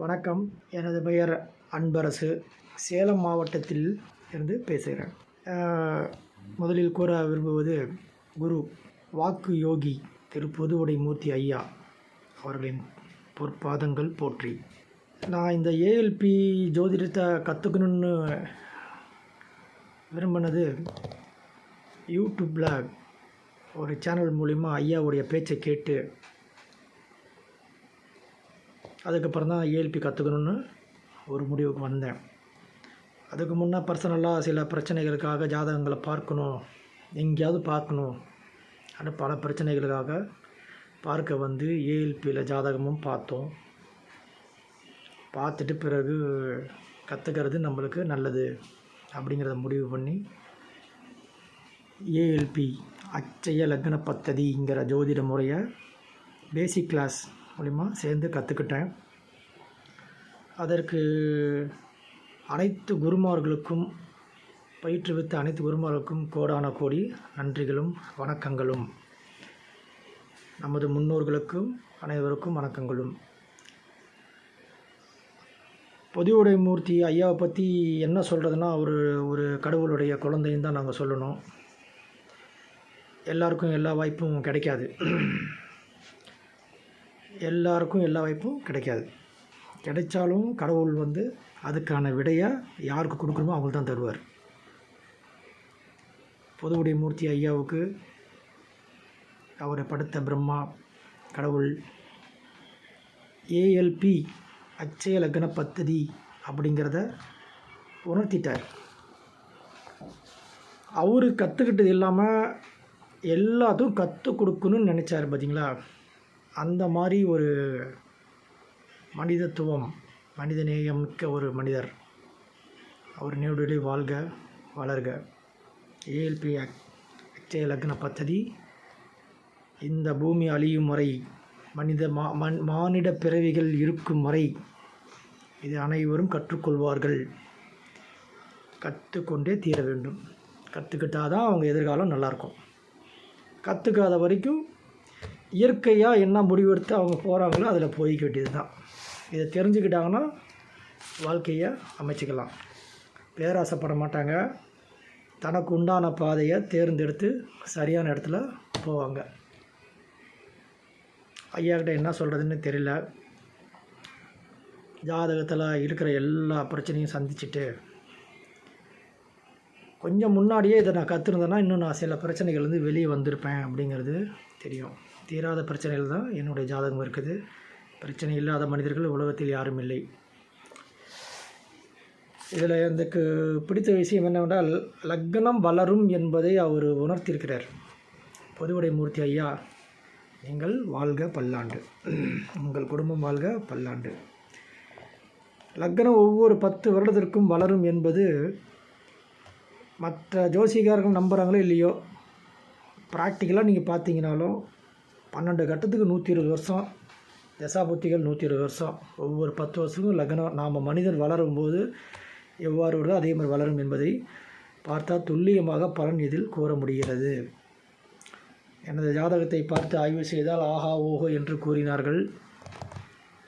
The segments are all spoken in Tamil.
வணக்கம். எனது பெயர் அன்பரசு. சேலம் மாவட்டத்தில் இருந்து பேசுகிறேன். முதலில் கூற விரும்புவது குரு வாக்கு யோகி திரு பொதுவுடை மூர்த்தி ஐயா அவர்களின் பொற்பாதங்கள் போற்றி. நான் இந்த ஏஎல்பி ஜோதிடத்தை கற்றுக்கணுன்னு விரும்பினது யூடியூப்பில் ஒரு சேனல் மூலிமா ஐயாவுடைய பேச்சை கேட்டு அதுக்கப்புறம் தான் ஏஎல்பி கற்றுக்கணுன்னு ஒரு முடிவுக்கு வந்தேன். அதுக்கு முன்னே பர்சனலாக சில பிரச்சனைகளுக்காக ஜாதகங்களை பார்க்கணும். எங்கேயாவது பார்க்கணும். அது பல பிரச்சனைகளுக்காக பார்க்க வந்து ஏஎல்பியில் ஜாதகமும் பார்த்தோம். பார்த்துட்டு பிறகு கற்றுக்கிறது நம்மளுக்கு நல்லது அப்படிங்கிறத முடிவு பண்ணி ஏஎல்பி அச்சய லக்ன பத்ததிங்கிற ஜோதிட முறையை பேசிக் கிளாஸ் மூலிமா சேர்ந்து கற்றுக்கிட்டேன் அதற்கு அனைத்து குருமார்களுக்கும் பயிற்றுவித்த அனைத்து குருமார்களுக்கும் கோடான கோடி நன்றிகளும் வணக்கங்களும். நமது முன்னோர்களுக்கும் அனைவருக்கும் வணக்கங்களும். பொதுவுடை மூர்த்தி ஐயாவை பற்றி என்ன சொல்கிறதுனா ஒரு ஒரு கடவுளுடைய குழந்தைன்னு தான் நாங்கள் சொல்லணும். எல்லாருக்கும் எல்லா வாய்ப்பும் கிடைக்காது. எல்லாருக்கும் எல்லா வாய்ப்பும் கிடைக்காது. கிடைச்சாலும் கடவுள் வந்து அதுக்கான விடையை யாருக்கு கொடுக்கணுமோ அவங்களுக்கு தான் தருவார். பொதுவுடைய மூர்த்தி ஐயாவுக்கு அவரை படுத்த பிரம்மா கடவுள் ஏஎல்பி அச்சய லக்ன பத்ததி அப்படிங்கிறத உணர்த்திட்டார். அவர் கற்றுக்கிட்டது இல்லாமல் எல்லாத்தையும் கற்றுக் கொடுக்கணும்னு நினச்சார் பார்த்தீங்களா அந்த மாதிரி ஒரு மனிதத்துவம் மனிதநேயம் மிக்க ஒரு மனிதர். அவர் நீடுடைய வாழ்க வளர்க. ஏஎல்பி அச்சய லக்ன பத்ததி. இந்த பூமி அழியும் வரை மனித மா மண் மானிட பிறவிகள் இருக்கும் வரை இது அனைவரும் கற்றுக்கொள்வார்கள். கற்றுக்கொண்டே தீர வேண்டும். கற்றுக்கிட்டால் தான் அவங்க எதிர்காலம் நல்லாயிருக்கும் கற்றுக்காத வரைக்கும் இயற்கையாக என்ன முடிவெடுத்து அவங்க போகிறாங்களோ அதில் போய்க்க வேண்டியது தான் இதை தெரிஞ்சுக்கிட்டாங்கன்னா வாழ்க்கையை அமைச்சிக்கலாம். பேராசைப்பட மாட்டாங்க. தனக்கு உண்டான பாதையை தேர்ந்தெடுத்து சரியான இடத்துல போவாங்க. ஐயாக்கிட்ட என்ன சொல்கிறதுன்னு தெரியல. ஜாதகத்தில் இருக்கிற எல்லா பிரச்சனையும் சந்திச்சுட்டு கொஞ்சம் முன்னாடியே இதை நான் கற்றுருந்தேன்னா இன்னும் நான் சில பிரச்சனைகள்லேருந்து வெளியே வந்திருப்பேன் அப்படிங்கிறது தெரியும். தீராத பிரச்சனைகள் தான் என்னுடைய ஜாதகம் இருக்குது. பிரச்சனை இல்லாத மனிதர்கள் உலகத்தில் யாரும் இல்லை. இதில் எனக்கு பிடித்த விஷயம் என்னவென்றால் லக்னம் வளரும் என்பதை அவர் உணர்த்தியிருக்கிறார். பொதுவுடை மூர்த்தி ஐயா நீங்கள் வாழ்க பல்லாண்டு. உங்கள் குடும்பம் வாழ்க பல்லாண்டு. லக்னம் ஒவ்வொரு பத்து வருடத்திற்கும் வளரும் என்பது மற்ற ஜோசிகாரர்கள் நம்புகிறாங்களோ இல்லையோ ப்ராக்டிக்கலாக நீங்கள் பார்த்தீங்கனாலும் பன்னெண்டு கட்டத்துக்கு நூற்றி இருபது வருஷம். தசாபுத்திகள் நூற்றி இருபது வருஷம். ஒவ்வொரு பத்து வருஷமும் லக்னம். நாம் மனிதன் வளரும் போது எவ்வாறு வருதோ அதே மாதிரி வளரும் என்பதை பார்த்தால் துல்லியமாக பலன் இதில் கூற முடிகிறது. எனது ஜாதகத்தை பார்த்து ஆய்வு செய்தால் ஆஹா ஓஹோ என்று கூறினார்கள்.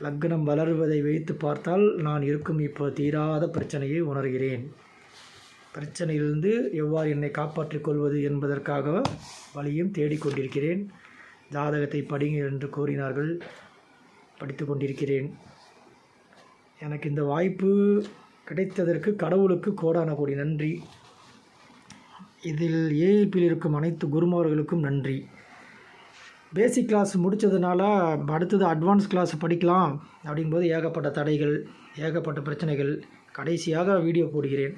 லக்னம் வளருவதை வைத்து பார்த்தால் நான் இருக்கும் இப்போ தீராத பிரச்சனையை உணர்கிறேன். பிரச்சனையிலிருந்து எவ்வாறு என்னை காப்பாற்றிக் கொள்வது என்பதற்காக வழியும் தேடிக்கொண்டிருக்கிறேன். ஜாதகத்தை படிங்க என்று கூறினார்கள். படித்து கொண்டிருக்கிறேன். எனக்கு இந்த வாய்ப்பு கிடைத்ததற்கு கடவுளுக்கு கோடான கோடி நன்றி. இதில் ஏஎல்பியில் இருக்கும் அனைத்து குருமார்களுக்கும் நன்றி. பேசிக் கிளாஸ் முடித்ததுனால அடுத்தது அட்வான்ஸ் கிளாஸ் படிக்கலாம் அப்படிங்கும்போது ஏகப்பட்ட தடைகள் ஏகப்பட்ட பிரச்சனைகள். கடைசியாக வீடியோ போடுகிறேன்.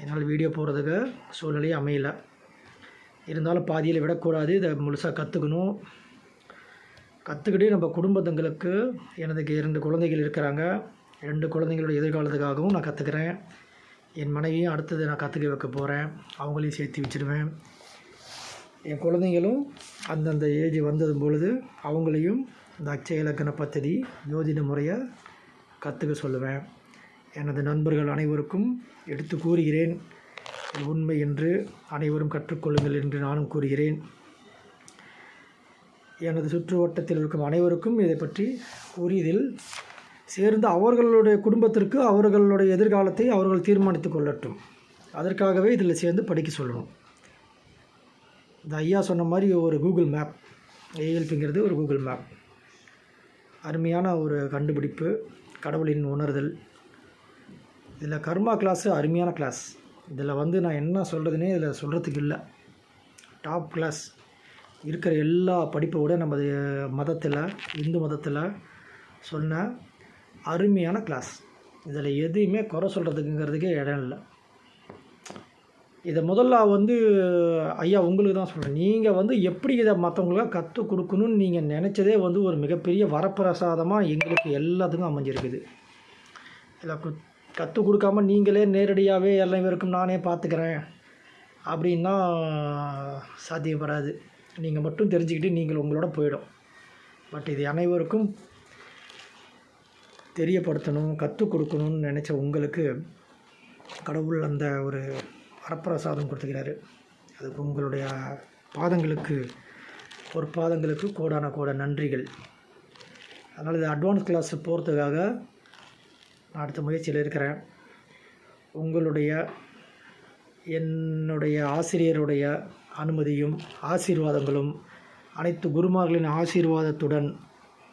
என்னால் வீடியோ போடுறதுக்கு சூழ்நிலை அமையலை. இருந்தாலும் பாதியில் விடக்கூடாது. இதை முழுசாக கற்றுக்கணும் கற்றுக்கிட்டு நம்ம குடும்பத்துங்களுக்கு எனக்கு இரண்டு குழந்தைகள் இருக்கிறாங்க. ரெண்டு குழந்தைங்களோட எதிர்காலத்துக்காகவும் நான் கற்றுக்கிறேன் என் மனைவியும் அடுத்தது நான் கற்றுக்க வைக்க போகிறேன் அவங்களையும் சேர்த்து வச்சுடுவேன் என் குழந்தைங்களும் அந்தந்த ஏஜ் வந்தது பொழுது அவங்களையும் இந்த அச்சய இலக்கண பத்ததி ஜோதிட முறையை கற்றுக்க சொல்லுவேன். எனது நண்பர்கள் அனைவருக்கும் எடுத்து கூறுகிறேன். உண்மை என்று அனைவரும் கற்றுக்கொள்ளுங்கள் என்று நானும் கூறுகிறேன். எனது சுற்றுவட்டத்தில் இருக்கும் அனைவருக்கும் இதை பற்றி கூறி சேர்ந்து அவர்களுடைய குடும்பத்திற்கு அவர்களுடைய எதிர்காலத்தை அவர்கள் தீர்மானித்து கொள்ளட்டும். அதற்காகவே இதில் சேர்ந்து படிக்க சொல்லணும். இந்த ஐயா சொன்ன மாதிரி ஒரு கூகுள் மேப் ஏஎல்பிங்கிறது ஒரு கூகுள் மேப். அருமையான ஒரு கண்டுபிடிப்பு கடவுளின் உணர்தல். இதில் கர்மா கிளாஸு அருமையான கிளாஸ் இதில் வந்து நான் என்ன சொல்கிறதுனே இதில் சொல்கிறதுக்கு இல்லை. டாப் கிளாஸ் இருக்கிற எல்லா படிப்பை விட நமது மதத்தில் இந்து மதத்தில் சொன்ன அருமையான கிளாஸ் இதில் எதையுமே குறை சொல்கிறதுக்குங்கிறதுக்கே இடம் இல்லை. இதை முதல்ல வந்து ஐயா உங்களுக்கு தான் சொல்கிறேன் நீங்கள் வந்து எப்படி இதை மற்றவங்களுக்கு கற்றுக் கொடுக்கணும்னு நீங்கள் நினச்சதே வந்து ஒரு மிகப்பெரிய வரப்பிரசாதமாக எங்களுக்கு எல்லாத்துக்கும் அமைஞ்சிருக்குது. இதில் கற்றுக் கொடுக்காம நீங்களே நேரடியாகவே எல்லாம் பேருக்கும் நானே பார்த்துக்கிறேன் அப்படின்னா சாத்தியப்படாது. நீங்கள் மட்டும் தெரிஞ்சுக்கிட்டு நீங்கள் உங்களோட போயிடும். பட் இது அனைவருக்கும் தெரியப்படுத்தணும் கற்றுக் கொடுக்கணும்னு நினச்ச உங்களுக்கு கடவுள் அந்த ஒரு வரப்பிரசாதம் கொடுத்துக்கிறாரு. அதுக்கு உங்களுடைய பாதங்களுக்கு ஒரு பாதங்களுக்கு கோடான கோட நன்றிகள். அதனால் இது அட்வான்ஸ் கிளாஸ் போகிறதுக்காக நான் அடுத்த முயற்சியில் இருக்கிறேன். உங்களுடைய என்னுடைய ஆசிரியருடைய அனுமதியும் ஆசீர்வாதங்களும் அனைத்து குருமார்களின் ஆசீர்வாதத்துடன்